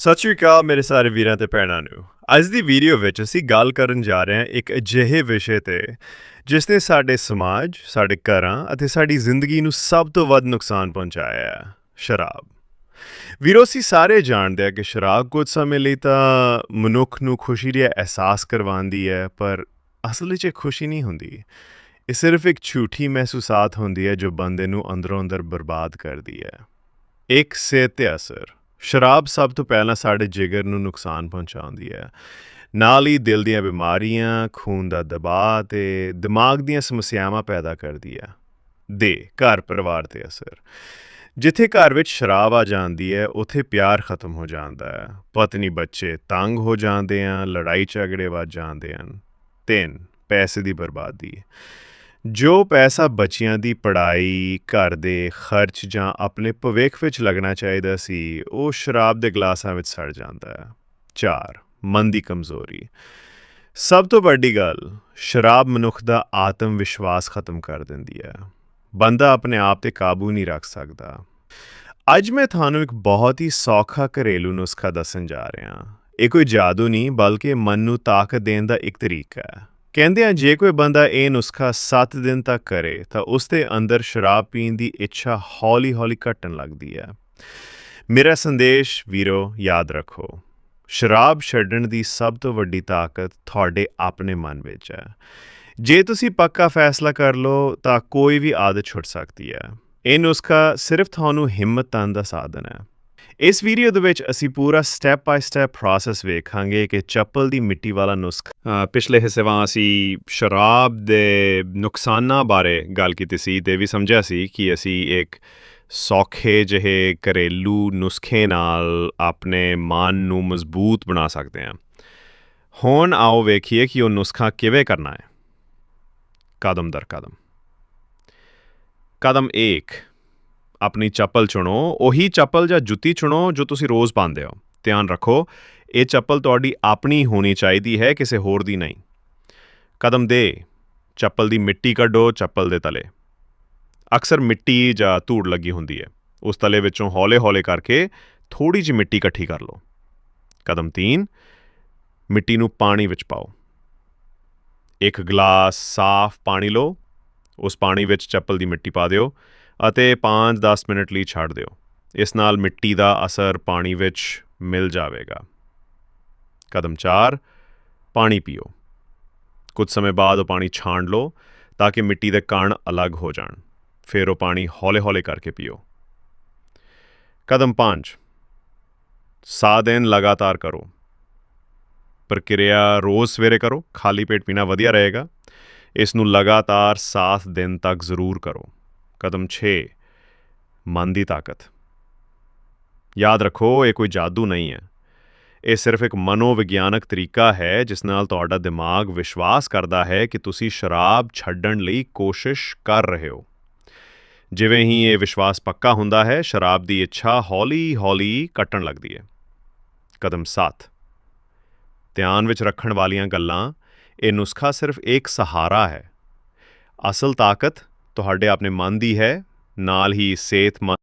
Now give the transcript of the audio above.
ਸਤਿ ਸ਼੍ਰੀ ਅਕਾਲ ਮੇਰੇ ਸਾਰੇ ਵੀਰਾਂ ਤੇ ਭੈਣਾਂ ਨੂੰ। ਅੱਜ ਦੀ ਵੀਡੀਓ ਵਿੱਚ ਅਸੀਂ ਗੱਲ ਕਰਨ ਜਾ ਰਹੇ ਹਾਂ ਇੱਕ ਅਜਿਹੇ ਵਿਸ਼ੇ ਤੇ, ਜਿਸ ਨੇ ਸਾਡੇ ਸਮਾਜ, ਸਾਡੇ ਘਰਾਂ ਅਤੇ ਸਾਡੀ ਜ਼ਿੰਦਗੀ ਨੂੰ ਸਭ ਤੋਂ ਵੱਧ ਨੁਕਸਾਨ ਪਹੁੰਚਾਇਆ ਹੈ, ਸ਼ਰਾਬ। ਵੀਰੋ, ਅਸੀਂ ਸਾਰੇ ਜਾਣਦੇ ਹਾਂ ਕਿ ਸ਼ਰਾਬ ਕੁਝ ਸਮੇਂ ਲਈ ਤਾਂ ਮਨੁੱਖ ਨੂੰ ਖੁਸ਼ੀ ਦਾ ਅਹਿਸਾਸ ਕਰਵਾਉਂਦੀ ਹੈ, ਪਰ ਅਸਲ ਵਿੱਚ ਇਹ ਖੁਸ਼ੀ ਨਹੀਂ ਹੁੰਦੀ। ਇਹ ਸਿਰਫ ਇੱਕ ਝੂਠੀ ਮਹਿਸੂਸਾਤ ਹੁੰਦੀ ਹੈ ਜੋ ਬੰਦੇ ਨੂੰ ਅੰਦਰੋਂ ਅੰਦਰ ਬਰਬਾਦ ਕਰਦੀ ਹੈ। ਇੱਕ ਸਿਹਤ ਤੇ ਅਸਰ। ਸ਼ਰਾਬ ਸਭ ਤੋਂ ਪਹਿਲਾਂ ਸਾਡੇ ਜਿਗਰ ਨੂੰ ਨੁਕਸਾਨ ਪਹੁੰਚਾਉਂਦੀ ਹੈ। ਨਾਲ ਹੀ ਦਿਲ ਦੀਆਂ ਬਿਮਾਰੀਆਂ, ਖੂਨ ਦਾ ਦਬਾਅ ਤੇ ਦਿਮਾਗ ਦੀਆਂ ਸਮੱਸਿਆਵਾਂ ਪੈਦਾ ਕਰਦੀ ਹੈ। ਦੇ ਘਰ ਪਰਿਵਾਰ ਤੇ ਅਸਰ। ਜਿੱਥੇ ਘਰ ਵਿੱਚ ਸ਼ਰਾਬ ਆ ਜਾਂਦੀ ਹੈ, ਉੱਥੇ ਪਿਆਰ ਖਤਮ ਹੋ ਜਾਂਦਾ ਹੈ। ਪਤਨੀ ਬੱਚੇ ਤੰਗ ਹੋ ਜਾਂਦੇ ਆ ਲੜਾਈ ਝਗੜੇ ਵੱਧ ਜਾਂਦੇ ਹਨ। ਤਿੰਨ, ਪੈਸੇ ਦੀ ਬਰਬਾਦੀ। ਜੋ ਪੈਸਾ ਬੱਚਿਆਂ ਦੀ ਪੜ੍ਹਾਈ, ਘਰ ਦੇ ਖਰਚ ਜਾਂ ਆਪਣੇ ਭਵਿੱਖ ਵਿੱਚ ਲੱਗਣਾ ਚਾਹੀਦਾ ਸੀ, ਉਹ ਸ਼ਰਾਬ ਦੇ ਗਲਾਸਾਂ ਵਿੱਚ ਸੜ ਜਾਂਦਾ ਹੈ। 4 ਮਨ ਦੀ ਕਮਜ਼ੋਰੀ। ਸਭ ਤੋਂ ਵੱਡੀ ਗੱਲ, ਸ਼ਰਾਬ ਮਨੁੱਖ ਦਾ ਆਤਮ ਵਿਸ਼ਵਾਸ ਖਤਮ ਕਰ ਦਿੰਦੀ ਹੈ। ਬੰਦਾ ਆਪਣੇ ਆਪ ਤੇ ਕਾਬੂ ਨਹੀਂ ਰੱਖ ਸਕਦਾ। ਅੱਜ ਮੈਂ ਤੁਹਾਨੂੰ ਇੱਕ ਬਹੁਤ ਹੀ ਸੌਖਾ ਘਰੇਲੂ ਨੁਸਖਾ ਦੱਸਣ ਜਾ ਰਿਹਾ। ਇਹ ਕੋਈ ਜਾਦੂ ਨਹੀਂ, ਬਲਕਿ ਮਨ ਨੂੰ ਤਾਕਤ ਦੇਣ ਦਾ ਇੱਕ ਤਰੀਕਾ ਹੈ। ਕਹਿੰਦੇ ਆ, ਜੇ ਕੋਈ ਬੰਦਾ ਇਹ ਨੁਸਖਾ 7 ਦਿਨ ਤੱਕ ਕਰੇ, ਤਾਂ ਉਸ ਦੇ ਅੰਦਰ ਸ਼ਰਾਬ ਪੀਣ ਦੀ ਇੱਛਾ ਹੌਲੀ-ਹੌਲੀ ਘਟਣ ਲੱਗਦੀ ਹੈ। ਮੇਰਾ ਸੰਦੇਸ਼ ਵੀਰੋ, ਯਾਦ ਰੱਖੋ, ਸ਼ਰਾਬ ਛੱਡਣ ਦੀ ਸਭ ਤੋਂ ਵੱਡੀ ਤਾਕਤ ਤੁਹਾਡੇ ਆਪਣੇ ਮਨ ਵਿੱਚ ਹੈ। ਜੇ ਤੁਸੀਂ ਪੱਕਾ ਫੈਸਲਾ ਕਰ ਲਓ, ਤਾਂ ਕੋਈ ਵੀ ਆਦਤ ਛੁੱਟ ਸਕਦੀ ਹੈ। ਇਹ ਨੁਸਖਾ ਸਿਰਫ ਤੁਹਾਨੂੰ ਹਿੰਮਤ ਤਨ ਦਾ ਸਾਧਨ ਹੈ। ਇਸ ਵੀਡੀਓ ਦੇ ਵਿੱਚ ਅਸੀਂ ਪੂਰਾ ਸਟੈਪ ਬਾਈ ਸਟੈਪ ਪ੍ਰੋਸੈਸ ਵੇਖਾਂਗੇ ਕਿ ਚੱਪਲ ਦੀ ਮਿੱਟੀ ਵਾਲਾ ਨੁਸਖਾ ਪਿਛਲੇ ਹਿੱਸੇ ਵਾਂ ਅਸੀਂ ਸ਼ਰਾਬ ਦੇ ਨੁਕਸਾਨਾਂ ਬਾਰੇ ਗੱਲ ਕੀਤੀ ਸੀ ਤੇ ਵੀ ਸਮਝਿਆ ਸੀ ਕਿ ਅਸੀਂ ਇੱਕ ਸੌਖੇ ਜਿਹੇ ਘਰੇਲੂ ਨੁਸਖੇ ਨਾਲ ਆਪਣੇ ਮਨ ਨੂੰ ਮਜ਼ਬੂਤ ਬਣਾ ਸਕਦੇ ਹਾਂ। ਹੁਣ ਆਓ ਵੇਖੀਏ ਕਿ ਉਹ ਨੁਸਖਾ ਕਿਵੇਂ ਕਰਨਾ ਹੈ। ਕਦਮ ਦਰ ਕਦਮ। ਕਦਮ 1 ਆਪਣੀ ਚੱਪਲ ਚੁਣੋ, ਉਹੀ ਚੱਪਲ ਜਾਂ ਜੁੱਤੀ ਚੁਣੋ ਜੋ ਤੁਸੀਂ ਰੋਜ਼ ਪਾਉਂਦੇ ਹੋ। ਧਿਆਨ ਰੱਖੋ, ਇਹ ਚੱਪਲ ਤੁਹਾਡੀ ਆਪਣੀ ਹੋਣੀ ਚਾਹੀਦੀ ਹੈ, ਕਿਸੇ ਹੋਰ ਦੀ ਨਹੀਂ। ਕਦਮ ਦੇ, ਚੱਪਲ ਦੀ ਮਿੱਟੀ ਕੱਢੋ, ਚੱਪਲ ਦੇ ਤਲੇ। ਅਕਸਰ ਮਿੱਟੀ ਜਾਂ ਧੂੜ ਲੱਗੀ ਹੁੰਦੀ ਹੈ। ਉਸ ਤਲੇ ਵਿੱਚੋਂ ਹੌਲੇ-ਹੌਲੇ ਕਰਕੇ ਥੋੜੀ ਜਿਹੀ ਮਿੱਟੀ ਇਕੱਠੀ ਕਰ ਲਓ। ਕਦਮ 3 ਮਿੱਟੀ ਨੂੰ ਪਾਣੀ ਵਿੱਚ ਪਾਓ। ਇੱਕ ਗਲਾਸ ਸਾਫ਼ ਪਾਣੀ ਲਓ। ਉਸ ਪਾਣੀ ਵਿੱਚ ਚੱਪਲ ਦੀ ਮਿੱਟੀ ਪਾ ਦਿਓ। ਅਤੇ 5-10 ਮਿੰਟ ਲਈ ਛੱਡ ਦਿਓ। ਇਸ ਨਾਲ ਮਿੱਟੀ ਦਾ ਅਸਰ ਪਾਣੀ ਵਿੱਚ ਮਿਲ ਜਾਵੇਗਾ। ਕਦਮ 4 ਪਾਣੀ ਪੀਓ। ਕੁਝ ਸਮੇਂ ਬਾਅਦ ਉਹ ਪਾਣੀ ਛਾਣ ਲਓ ਤਾਂ ਕਿ ਮਿੱਟੀ ਦੇ ਕਣ ਅਲੱਗ ਹੋ ਜਾਣ। ਫਿਰ ਉਹ ਪਾਣੀ ਹੌਲੇ-ਹੌਲੇ ਕਰਕੇ ਪੀਓ। ਕਦਮ 5 ਸਾਹ ਦਿਨ ਲਗਾਤਾਰ ਕਰੋ। ਪ੍ਰਕਿਰਿਆ ਰੋਜ਼ ਸਵੇਰੇ ਕਰੋ। ਖਾਲੀ ਪੇਟ ਪੀਣਾ ਵਧੀਆ ਰਹੇਗਾ। ਇਸ ਨੂੰ ਲਗਾਤਾਰ 7 ਦਿਨ ਤੱਕ ਜ਼ਰੂਰ ਕਰੋ। ਕਦਮ 6 ਮਨ ਦੀ ਤਾਕਤ। ਯਾਦ ਰੱਖੋ, ਇਹ ਕੋਈ ਜਾਦੂ ਨਹੀਂ ਹੈ। ਇਹ ਸਿਰਫ ਇੱਕ ਮਨੋਵਿਗਿਆਨਕ ਤਰੀਕਾ ਹੈ, ਜਿਸ ਨਾਲ ਤੁਹਾਡਾ ਦਿਮਾਗ ਵਿਸ਼ਵਾਸ ਕਰਦਾ ਹੈ ਕਿ ਤੁਸੀਂ ਸ਼ਰਾਬ ਛੱਡਣ ਲਈ ਕੋਸ਼ਿਸ਼ ਕਰ ਰਹੇ ਹੋ। ਜਿਵੇਂ ਹੀ ਇਹ ਵਿਸ਼ਵਾਸ ਪੱਕਾ ਹੁੰਦਾ ਹੈ, ਸ਼ਰਾਬ ਦੀ ਇੱਛਾ ਹੌਲੀ-ਹੌਲੀ ਕੱਟਣ ਲੱਗਦੀ ਹੈ। ਕਦਮ 7 ਧਿਆਨ ਵਿੱਚ ਰੱਖਣ ਵਾਲੀਆਂ ਗੱਲਾਂ, ਇਹ ਨੁਸਖਾ ਸਿਰਫ ਇੱਕ ਸਹਾਰਾ ਹੈ। ਅਸਲ ਤਾਕਤ ਤੁਹਾਡੇ ਆਪਣੇ ਮਨ ਦੀ ਹੈ ਨਾਲ ਹੀ ਸਿਹਤਮੰਦ